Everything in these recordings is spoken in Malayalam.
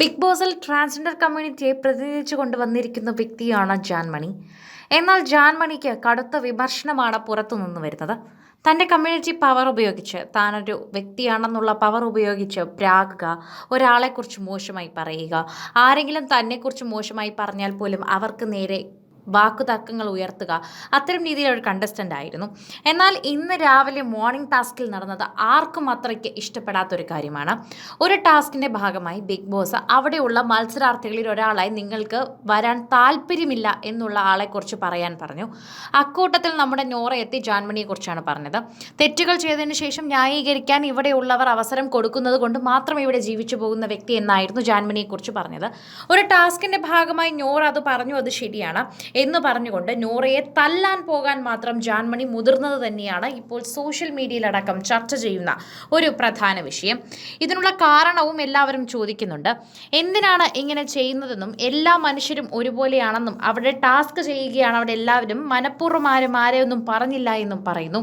ബിഗ് ബോസിൽ ട്രാൻസ്ജെൻഡർ കമ്മ്യൂണിറ്റിയെ പ്രതിനിധിച്ചു കൊണ്ടുവന്നിരിക്കുന്ന വ്യക്തിയാണ് ജാൻമണി. എന്നാൽ ജാൻമണിക്ക് കടുത്ത വിമർശനമാണ് പുറത്തുനിന്ന് വരുന്നത്. തന്റെ കമ്മ്യൂണിറ്റി പവർ ഉപയോഗിച്ച് താനൊരു വ്യക്തിയാണെന്നുള്ള പവർ ഉപയോഗിച്ച് പ്രാകുക ഒരാളെക്കുറിച്ച് മോശമായി പറയുക ആരെങ്കിലും തന്നെക്കുറിച്ച് മോശമായി പറഞ്ഞാൽ പോലും അവർക്ക് നേരെ വാക്കുതർക്കങ്ങൾ ഉയർത്തുക. അത്തരം രീതിയിൽ ഒരു കണ്ടസ്റ്റന്റ് ആയിരുന്നു. എന്നാൽ ഇന്ന് രാവിലെ മോർണിംഗ് ടാസ്കിൽ നടന്നത് ആർക്കും അത്രയ്ക്ക് ഇഷ്ടപ്പെടാത്തൊരു കാര്യമാണ്. ഒരു ടാസ്കിന്റെ ഭാഗമായി ബിഗ് ബോസ് അവിടെയുള്ള മത്സരാർത്ഥികളിൽ ഒരാളായി നിങ്ങൾക്ക് വരാൻ താല്പര്യമില്ല എന്നുള്ള ആളെക്കുറിച്ച് പറയാൻ പറഞ്ഞു. അക്കൂട്ടത്തിൽ നമ്മുടെ നോറ എത്തി ജാൻമണിയെക്കുറിച്ചാണ് പറഞ്ഞത്. തെറ്റുകൾ ചെയ്തതിനു ശേഷം ന്യായീകരിക്കാൻ ഇവിടെയുള്ളവർ അവസരം കൊടുക്കുന്നത് കൊണ്ട് മാത്രം ഇവിടെ ജീവിച്ചു പോകുന്ന വ്യക്തി എന്നായിരുന്നു ജാൻമണിയെക്കുറിച്ച് പറഞ്ഞത്. ഒരു ടാസ്കിന്റെ ഭാഗമായി നോറ അത് പറഞ്ഞു അത് ശരിയാണ്. എന്ന് പറഞ്ഞുകൊണ്ട് നോറയെ തല്ലാൻ പോകാൻ മാത്രം ജാൻമണി മുതിർന്നത് തന്നെയാണ് ഇപ്പോൾ സോഷ്യൽ മീഡിയയിലടക്കം ചർച്ച ചെയ്യുന്ന ഒരു പ്രധാന വിഷയം. ഇതിനുള്ള കാരണവും എല്ലാവരും ചോദിക്കുന്നുണ്ട്. എന്തിനാണ് ഇങ്ങനെ ചെയ്യുന്നതെന്നും എല്ലാ മനുഷ്യരും ഒരുപോലെയാണെന്നും അവിടെ ടാസ്ക് ചെയ്യുകയാണ് അവിടെ എല്ലാവരും മനഃപൂർവം ആരും ആരെയൊന്നും പറഞ്ഞില്ല എന്നും പറയുന്നു.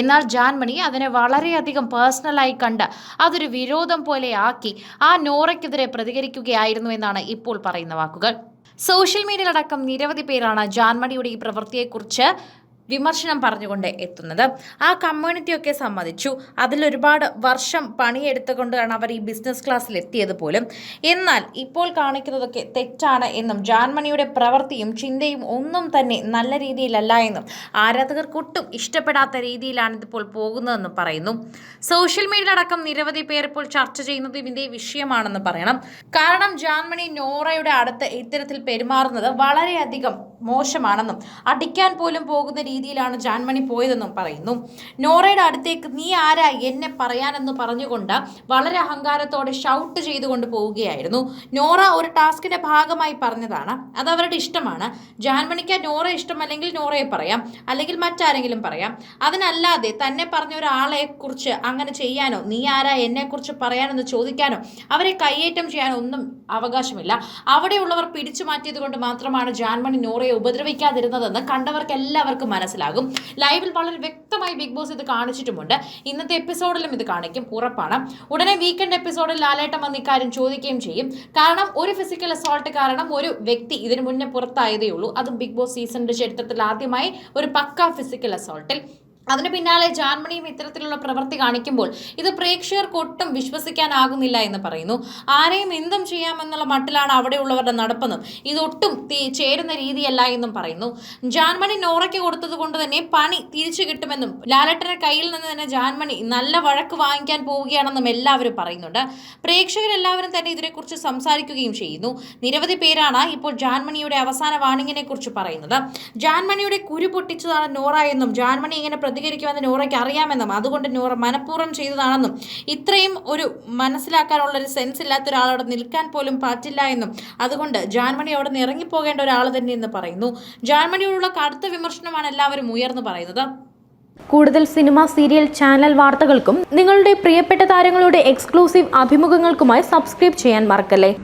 എന്നാൽ ജാൻമണി അതിനെ വളരെയധികം പേഴ്സണലായി കണ്ട് അതൊരു വിരോധം പോലെ ആക്കി ആ നോറയ്ക്കെതിരെ പ്രതികരിക്കുകയായിരുന്നു എന്നാണ് ഇപ്പോൾ പറയുന്ന വാക്കുകൾ. സോഷ്യൽ മീഡിയയിലടക്കം നിരവധി പേരാണ് ജാൻമണിയുടെ ഈ പ്രവൃത്തിയെക്കുറിച്ച് വിമർശനം പറഞ്ഞുകൊണ്ട് എത്തുന്നത്. ആ കമ്മ്യൂണിറ്റിയൊക്കെ സമ്മതിച്ചു. അതിലൊരുപാട് വർഷം പണിയെടുത്തുകൊണ്ടാണ് അവർ ഈ ബിസിനസ് ക്ലാസ്സിൽ എത്തിയത് പോലും. എന്നാൽ ഇപ്പോൾ കാണിക്കുന്നതൊക്കെ തെറ്റാണ് എന്നും ജാൻമണിയുടെ പ്രവൃത്തിയും ചിന്തയും ഒന്നും തന്നെ നല്ല രീതിയിലല്ല എന്നും ആരാധകർക്ക് ഒട്ടും ഇഷ്ടപ്പെടാത്ത രീതിയിലാണ് ഇതിപ്പോൾ പോകുന്നതെന്നും പറയുന്നു. സോഷ്യൽ മീഡിയ മീഡിയയിലടക്കം നിരവധി പേർ ഇപ്പോൾ ചർച്ച ചെയ്യുന്നത് ഇതിന്റെ വിഷയമാണെന്ന് പറയണം. കാരണം ജാൻമണി നോറയുടെ അടുത്ത് ഇത്തരത്തിൽ പെരുമാറുന്നത് വളരെയധികം മോശമാണെന്നും അടിക്കാൻ പോലും പോകുന്ന രീതിയിലാണ് ജാൻമണി പോയതെന്നും പറയുന്നു. നോറയുടെ അടുത്തേക്ക് നീ ആരാ എന്നെ പറയാനെന്ന് പറഞ്ഞുകൊണ്ട് വളരെ അഹങ്കാരത്തോടെ ഷൗട്ട് ചെയ്തുകൊണ്ട് പോവുകയായിരുന്നു. നോറ ഒരു ടാസ്കിന്റെ ഭാഗമായി പറഞ്ഞതാണ്. അത് അവരുടെ ഇഷ്ടമാണ്. ജാൻമണിക്ക് നോറ ഇഷ്ടമല്ലെങ്കിൽ നോറയെ പറയാം. അല്ലെങ്കിൽ മറ്റാരെങ്കിലും പറയാം. അതിനല്ലാതെ തന്നെ പറഞ്ഞ ഒരാളെ കുറിച്ച് അങ്ങനെ ചെയ്യാനോ നീ ആരാ എന്നെക്കുറിച്ച് പറയാനെന്ന് ചോദിക്കാനോ അവരെ കയ്യേറ്റം ചെയ്യാനോ ഒന്നും അവകാശമില്ല. അവിടെയുള്ളവർ പിടിച്ചു മാറ്റിയത് കൊണ്ട് മാത്രമാണ് ജാൻമണി നോറയെ ഉപദ്രവിക്കാതിരുന്നതെന്ന് കണ്ടവർക്ക് എല്ലാവർക്കും മനസ്സിലാകും. ലൈവിൽ വളരെ വ്യക്തമായി ബിഗ് ബോസ് ഇത് കാണിച്ചിട്ടുമുണ്ട്. ഇന്നത്തെ എപ്പിസോഡിലും ഇത് കാണിക്കും. ഉറപ്പാണ്. ഉടനെ വീക്കെൻഡ് എപ്പിസോഡിൽ ലാലേട്ടം വന്ന് ഇക്കാര്യം ചോദിക്കുകയും ചെയ്യും. കാരണം ഒരു ഫിസിക്കൽ അസോൾട്ട് കാരണം ഒരു വ്യക്തി ഇതിനു മുന്നേ പുറത്തായതേ ഉള്ളൂ അതും ബിഗ് ബോസ് സീസണിന്റെ ചരിത്രത്തിൽ ആദ്യമായി ഒരു പക്ക ഫിസിക്കൽ അസോൾട്ടിൽ അതിന് പിന്നാലെ ജാൻമണിയും ഇത്തരത്തിലുള്ള പ്രവൃത്തി കാണിക്കുമ്പോൾ ഇത് പ്രേക്ഷകർക്ക് ഒട്ടും വിശ്വസിക്കാനാകുന്നില്ല എന്ന് പറയുന്നു. ആരെയും എന്തും ചെയ്യാമെന്നുള്ള മട്ടിലാണ് അവിടെയുള്ളവരുടെ നടപ്പെന്നും ഇതൊട്ടും ചേരുന്ന രീതിയല്ല എന്നും പറയുന്നു. ജാൻമണി നോറയ്ക്ക് കൊടുത്തത് കൊണ്ട് തന്നെ പണി തിരിച്ചു കിട്ടുമെന്നും ലാലട്ടന്റെ കയ്യിൽ നിന്ന് തന്നെ ജാൻമണി നല്ല വഴക്ക് വാങ്ങിക്കാൻ പോവുകയാണെന്നും എല്ലാവരും പറയുന്നുണ്ട്. പ്രേക്ഷകരെല്ലാവരും തന്നെ ഇതിനെക്കുറിച്ച് സംസാരിക്കുകയും ചെയ്യുന്നു. നിരവധി പേരാണ് ഇപ്പോൾ ജാൻമണിയുടെ അവസാന വാണിങ്ങിനെ കുറിച്ച് പറയുന്നത്. ജാൻമണിയുടെ കുരു പൊട്ടിച്ചതാണ് നോറ എന്നും ജാൻമണി ഇങ്ങനെ പ്രതികരിക്കുമെന്ന് നൂറയ്ക്ക് അറിയാമെന്നും അതുകൊണ്ട് നൂറ മനഃപൂർവം ചെയ്തതാണെന്നും. ഇത്രയും ഒരു മനസ്സിലാക്കാനുള്ള ഒരു സെൻസ് ഇല്ലാത്ത ഒരാളവിടെ നിൽക്കാൻ പോലും പറ്റില്ല എന്നും. അതുകൊണ്ട് ജാൻമണി അവിടെ നിന്ന് ഇറങ്ങിപ്പോകേണ്ട ഒരാൾ തന്നെ എന്ന് പറയുന്നു. ജാൻമണിയോടുള്ള കടുത്ത വിമർശനമാണ് എല്ലാവരും ഉയർന്നു പറയുന്നത്. കൂടുതൽ സിനിമ സീരിയൽ ചാനൽ വാർത്തകൾക്കും നിങ്ങളുടെ പ്രിയപ്പെട്ട താരങ്ങളുടെ എക്സ്ക്ലൂസീവ് അഭിമുഖങ്ങൾക്കുമായി സബ്സ്ക്രൈബ് ചെയ്യാൻ മറക്കല്ലേ?